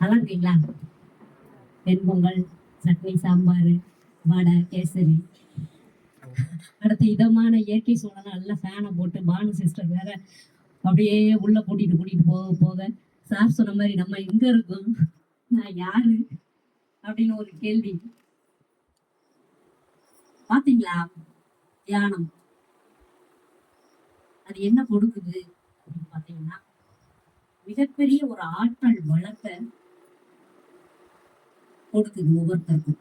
நல்லா இருக்கீங்களா வெண்பொங்கல் சட்னி சாம்பார் வடை கேசரி. அடுத்து இதமான இயற்கை சூழல் நல்ல ஃபேனை போட்டு பானு சிஸ்டர் வேற அப்படியே உள்ள கூட்டிட்டு கூட்டிட்டு போக போக சார் சொன்ன மாதிரி நம்ம எங்க இருக்கோம்? நான் யாரு? அப்படின்னு ஒரு கேள்வி. பாத்தீங்களா? தியானம். அது என்ன கொடுக்குது? அப்படின்னு பாத்தீங்கன்னா மிகப்பெரிய ஒரு ஆற்றல் வளத்தை கொடுக்குது ஒவ்வொருத்தருக்கும்.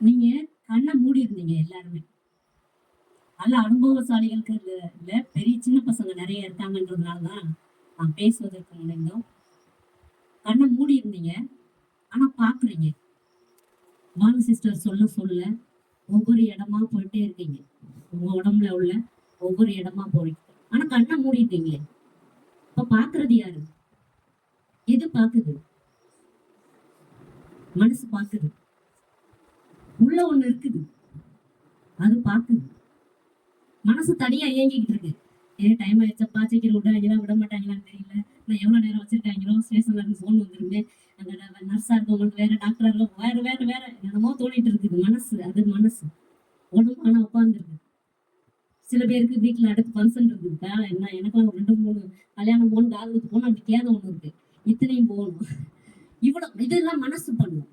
நீங்க கண்ணை மூடி இருந்தீங்க எல்லாருமே. நல்ல அனுபவசாலிகளுக்கு இல்ல பெரிய சின்ன பசங்க நிறைய இருக்காங்கன்றதுனாலதான் நான் பேசுவதற்கு முன்னையும் கண்ணை மூடி இருந்தீங்க ஆனா பாக்குறீங்க. வான சிஸ்டர் சொல்ல சொல்ல ஒவ்வொரு இடமா போயிட்டே இருக்கீங்க. உங்க உடம்புல உள்ள ஒவ்வொரு இடமா போறீங்க. ஆனா கண்ணை மூடிட்டீங்களே. இப்ப பாக்குறது யாரு? எது பாக்குது? மனசு பார்க்குது உள்ள ஒண்ணு இருக்குது. அது பார்க்குது மனசு தனியா இயங்கிக்கிட்டு இருக்கு. ஏன் டைம் ஆயிடுச்சப்பா. சீக்கிரம் விட்டாங்களா விட மாட்டாங்களான்னு தெரியல. நான் எவ்வளவு நேரம் வச்சிருக்காங்களோ ஸ்டேஷன்ல இருந்து ஃபோன் வந்துருமே. அந்த நர்ஸா இருக்கவங்களுக்கு வேற டாக்டரா இருக்க வேற வேற வேற. என்னமோ தோணிட்டு இருக்குது. மனசு அது மனசு. உடம்பு ஆனா உட்காந்துருக்கு சில பேருக்கு வீட்டுல அடுத்து ஃபங்க்ஷன் இருக்குதுக்கா என்ன எனக்கெல்லாம் ஒரு ரெண்டு மூணு கல்யாணம் போகணும் காதலுக்கு போகணும் அப்படி கேதம் ஒண்ணு இருக்கு. இத்தனையும் போகணும். இவ்வளவு இதெல்லாம் மனசு பண்ணும்.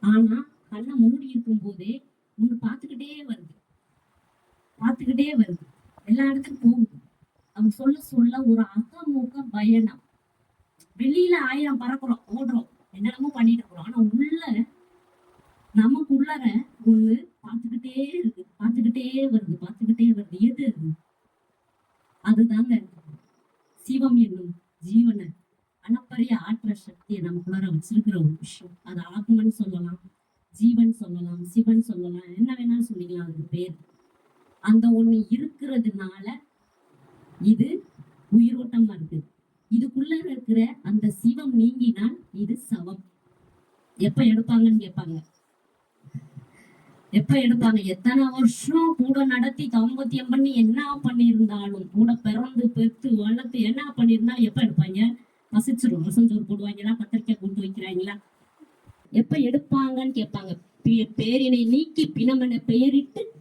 ஆனா கண்ணை மூடி இருக்கும் போதே ஒண்ணு பார்த்துக்கிட்டே வருது. பார்த்துக்கிட்டே வருது. எல்லா இடத்துக்கும் போகுது. அவங்க சொல்ல சொல்ல ஒரு அகமுக பயணம். வெளியில ஆயிரம் பறக்குறோம் ஓடுறோம் என்னென்னமோ பண்ணிட்டு இருக்கிறோம். ஆனா உள்ள நமக்குள்ளர ஒண்ணு பார்த்துக்கிட்டே இருக்கு. பார்த்துக்கிட்டே வருது. பார்த்துக்கிட்டே வருது. எது அது? அதுதாங்க சிவம் என்னும் சக்தியை நமக்குள்ளார வச்சிருக்கிற ஒரு விஷயம். அது ஆத்மன்னு சொல்லலாம் ஜீவன் சொல்லலாம் சிவன் சொல்லலாம் என்ன வேணாலும் சொல்லிக்கலாம் அதுக்கு பேர். அந்த ஒண்ணு இருக்கிறதுனால இது உயிரோட்டமா இருக்கு. இதுக்குள்ள இருக்கிற அந்த சிவம் நீங்கினால் இது சவம் எப்ப எடுப்பாங்கன்னு கேட்பாங்க. எப்ப எடுப்பாங்க? எத்தனை வருஷம் கூட நடத்தி தாம்பத்தியம் பண்ணி என்ன பண்ணியிருந்தாலும் கூட பிறந்து பெத்து வளர்த்து என்ன பண்ணியிருந்தாலும் எப்ப எடுப்பாங்க? பசிச்சிரும் ரசஞ்சோறு போடுவாங்களா? பத்திரிக்கை கொண்டு வைக்கிறாங்களா? எப்ப எடுப்பாங்கன்னு கேட்பாங்க. பே- பேரினை நீக்கி பிணமென பெயரிட்டு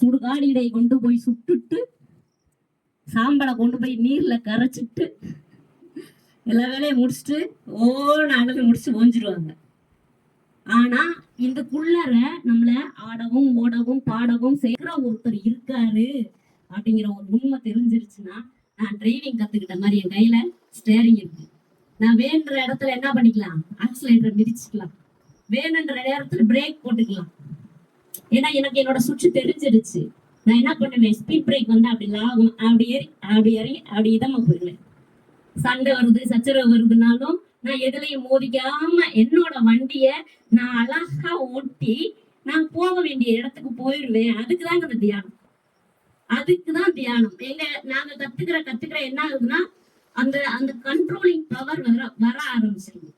சுடுகாடிடை கொண்டு போய் சுட்டுட்டு சாம்பலை கொண்டு போய் நீர்ல கரைச்சிட்டு எல்லா வேலையும் முடிச்சுட்டு ஓன அளவு முடிச்சு ஓஞ்சிருவாங்க. ஆனா இதுக்குள்ளர நம்மள ஆடவும் ஓடவும் பாடவும் செய்கிற ஒருத்தர் இருக்காரு அப்படிங்கிற ஒரு உண்மை தெரிஞ்சிருச்சுன்னா நான் டிரைவிங் கத்துக்கிட்ட மாதிரி என் கையில ஸ்டேரிங் இருக்கு நான் வேணுன்ற இடத்துல என்ன பண்ணிக்கலாம்? ஆக்சிலேட்டர் மிதிச்சுக்கலாம். வேணுன்ற நேரத்துல பிரேக் போட்டுக்கலாம். ஏன்னா எனக்கு என்னோட சுற்று தெரிஞ்சிருச்சு நான் என்ன பண்ணுவேன்? ஸ்பீட் பிரேக் வந்து அப்படி லாகும். அப்படி ஏறி அப்படி இறங்கி அப்படி இதமா போயிடுவேன். சண்டை வருது சச்சரவு வருதுனாலும் நான் எதுலயும் மோதிக்காம என்னோட வண்டிய நான் அழகா ஓட்டி நான் போக வேண்டிய இடத்துக்கு போயிடுவேன். அதுக்குதாங்க அந்த தியானம். அதுக்குதான் தியானம். எங்க நாங்க கத்துக்கிற கத்துக்கிற என்ன ஆகுதுன்னா அந்த அந்த கண்ட்ரோலிங் பவர் வர வர ஆரம்பிச்சிருது.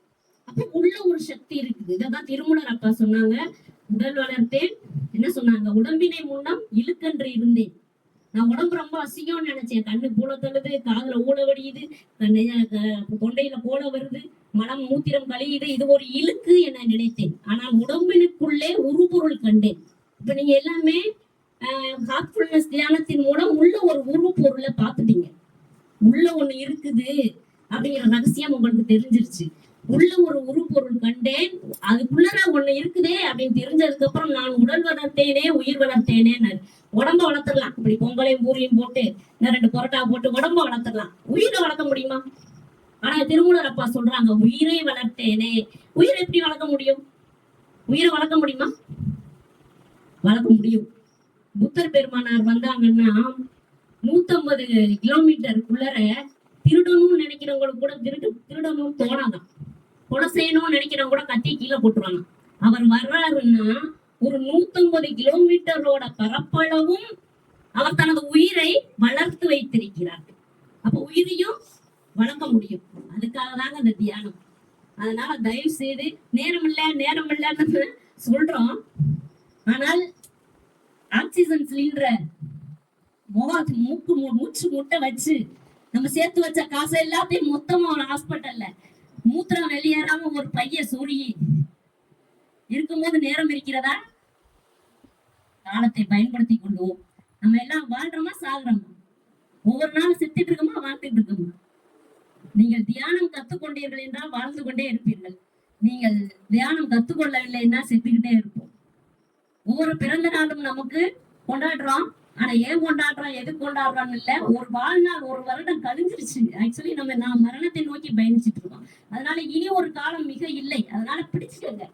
அப்ப உள்ள ஒரு சக்தி இருக்குது. இதான் திருமணர் அப்பா சொன்னாங்க. உடல் வளர்த்தேன். என்ன சொன்னாங்க? உடம்பினை முன்னம் இழுக்கன்று இருந்தேன். நான் உடம்பு ரொம்ப அசிங்கம்னு நினைச்சேன். கண்ணு பூல தள்ளுது காதுல ஊட வடியுது கண்ணு க- தொண்டையில போல வருது மனம் மூத்திரம் கழியுது. இது ஒரு இழுக்கு என நினைத்தேன். ஆனால் உடம்பினுக்குள்ளே உருபொருள் கண்டேன். இப்ப நீங்க எல்லாமே ஹார்ட்ஃபுல்னஸ் தியானத்தின் மூலம் உள்ள ஒரு உருவ பொருளை பார்த்துட்டீங்க. உள்ள ஒண்ணு இருக்குது அப்படிங்கிற ரகசியம் உங்களுக்கு தெரிஞ்சிருச்சு. உள்ள ஒரு உருப்பொருள் கண்டேன் அதுக்குள்ள ஒண்ணு இருக்குதே அப்படின்னு தெரிஞ்சதுக்கு அப்புறம் நான் உடல் வளர்த்தேனே உயிர் வளர்த்தேனே உடம்ப வளர்த்துடலாம். இப்படி பொங்கலையும் பூரியும் போட்டு இந்த ரெண்டு பரோட்டா போட்டு உடம்ப வளர்த்துடலாம். உயிரை வளர்க்க முடியுமா? ஆனா திருமூலர் அப்பா சொல்றாங்க உயிரை வளர்த்தேனே. உயிரை எப்படி வளர்க்க முடியும்? உயிரை வளர்க்க முடியுமா? வளர்க்க முடியும். புத்தர் பெருமானார் வந்தாங்கன்னா நூத்தம்பது கிலோமீட்டருக்குள்ளர திருடணும்னு நினைக்கிறவங்களுக்கு கூட திருடு திருடணும்னு தோணாதான் கொலை செய்யணும்னு நினைக்கிறவங்க கூட கத்தி கீழே போட்டுருவாங்க. அவர் வர்றாருன்னா ஒரு நூத்தம்பது கிலோமீட்டரோட பரப்பளவும் அவர் தனது உயிரை வளர்த்து வைத்திருக்கிறார் அப்ப உயிரையும் வளர்க்க முடியும். அதுக்காக தாங்க அந்த தியானம். அதனால தயவு செய்து நேரம் இல்ல நேரம் இல்லைன்னு சொல்றோம். ஆனால் ஆக்சிஜன் சிலிண்டரை முகத்து மூக்கு மு- மூச்சு முட்டை வச்சு நம்ம சேர்த்து வச்ச காசை எல்லாத்தையும் மொத்தமா ஒரு ஹாஸ்பிட்டல்ல மூத்திரம் வெளியேறாம ஒரு பைய சொருகி இருக்கும்போது நேரம் இருக்கிறதா? காலத்தை பயன்படுத்தி கொள்வோம். நம்ம எல்லாம் வாழ்றோமா சாகுறோமா? ஒவ்வொரு நாளும் செத்துட்டு இருக்கோமா வாழ்ந்துட்டு இருக்கோமா? நீங்கள் தியானம் கத்துக்கொண்டீர்கள் என்றால் வாழ்ந்து கொண்டே இருப்பீர்கள். நீங்கள் தியானம் கத்துக்கொள்ளவில்லைன்னா செத்துக்கிட்டே இருப்போம். ஒவ்வொரு பிறந்த நாளும் நமக்கு கொண்டாடுறோம். ஆனா ஏன் கொண்டாடுறோம்? எது கொண்டாடுறான்னு இல்ல. ஒரு வாழ்நாள் ஒரு வருடம் கழிஞ்சிருச்சு ஆக்சுவலி நம்ம நான் மரணத்தை நோக்கி பயணிச்சுட்டு இருக்கோம். அதனால இனி ஒரு காலம் மிக இல்லை. அதனால பிடிச்சுக்கோங்க.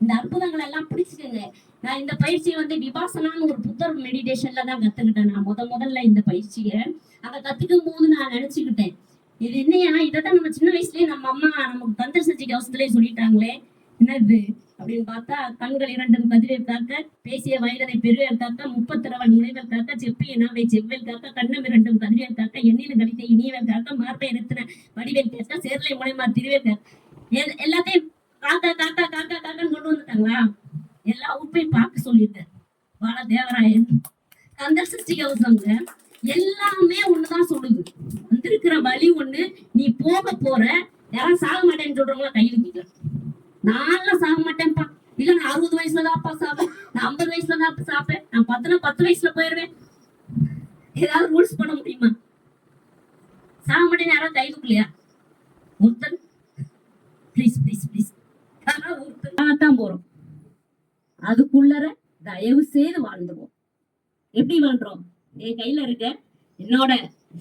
இந்த அற்புதங்களை எல்லாம் பிடிச்சுக்கோங்க. நான் இந்த பயிற்சியை வந்து விபாசனான்னு ஒரு புத்தர் மெடிடேஷன்ல தான் கத்துக்கிட்டேன். நான் முத முதல்ல இந்த பயிற்சியை. அங்க கத்துக்கும் போது நான் நினைச்சுக்கிட்டேன். இது என்னையா இதைத்தான் நம்ம சின்ன வயசுலயே நம்ம அம்மா நமக்கு தந்திர சச்சி கவசத்திலே சொல்லிட்டாங்களே. என்னது? அப்படின்னு பார்த்தா கண்கள் இரண்டும் கதிரேல் காக்க பேசிய வயதனை பெருவேல் காக்க முப்பத்திரவன் முனைவர் காக்க செப்பிய நாவை செவ்வேல் காக்க கண்ணம் இரண்டும் கதிரேல் காக்க எண்ணில கழித்த இனியவேல் காக்க மார்பை நிறுத்தின வடிவேல் காக்க சேர்லை முனைமார் திருவேல் காக்க. எல்லாத்தையும் காக்கா காக்கா காக்கா காக்கான்னு கொண்டு வந்துட்டாங்களா? எல்லா உப்பையும் பார்க்க சொல்லியிருக்காரு. பால தேவராயன். அந்த சிருஷ்டி கவசம்ங்க எல்லாமே ஒண்ணுதான் சொல்லுது. வந்திருக்கிற வழி ஒண்ணு நீ போக போற யாரும் சாக மாட்டேன்னு சொல்றவங்களா கை தூக்கிக்கலாம் நான்லாம் சாக மாட்டேன்ப்பா இல்ல நான் அறுபது வயசுல தான்ப்பா சாப்பேன் நான் ஐம்பது வயசுல தான் சாப்பேன் நான் பத்துனா பத்து வயசுல போயிருவேன். ஏதாவது ரூல்ஸ் பண்ண முடியுமா? சாக மாட்டேன்னு யாராவது இல்லையா ஒருத்தர். ப்ளீஸ் ப்ளீஸ் ப்ளீஸ் தான் போறோம். அதுக்குள்ளர தயவு செய்து வாழ்ந்துவோம் எப்படி வாழ்றோம் என் கையில இருக்க என்னோட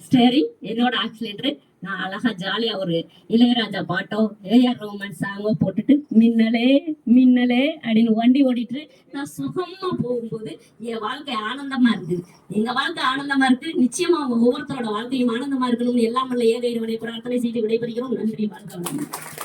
ஸ்டேரிங் என்னோட ஆக்சிலேட்டர் நான் அழகா ஜாலியா ஒரு இளையராஜா பாட்டோ ஏஆர் ரோமன் சாங்கோ போட்டுட்டு மின்னலே மின்னலே அப்படின்னு வண்டி ஓடிட்டு நான் சுகமா போகும்போது என் வாழ்க்கை ஆனந்தமா இருக்குது. எங்க வாழ்க்கை ஆனந்தமா இருக்கு. நிச்சயமா அவங்க ஒவ்வொருத்தரோட வாழ்க்கையும் ஆனந்தமா இருக்கணும்னு எல்லாம் வல்ல ஏக இறைவனை பிரார்த்தனை செய்து விடைபெறுகிறோம். நன்றி வாழ்க்கை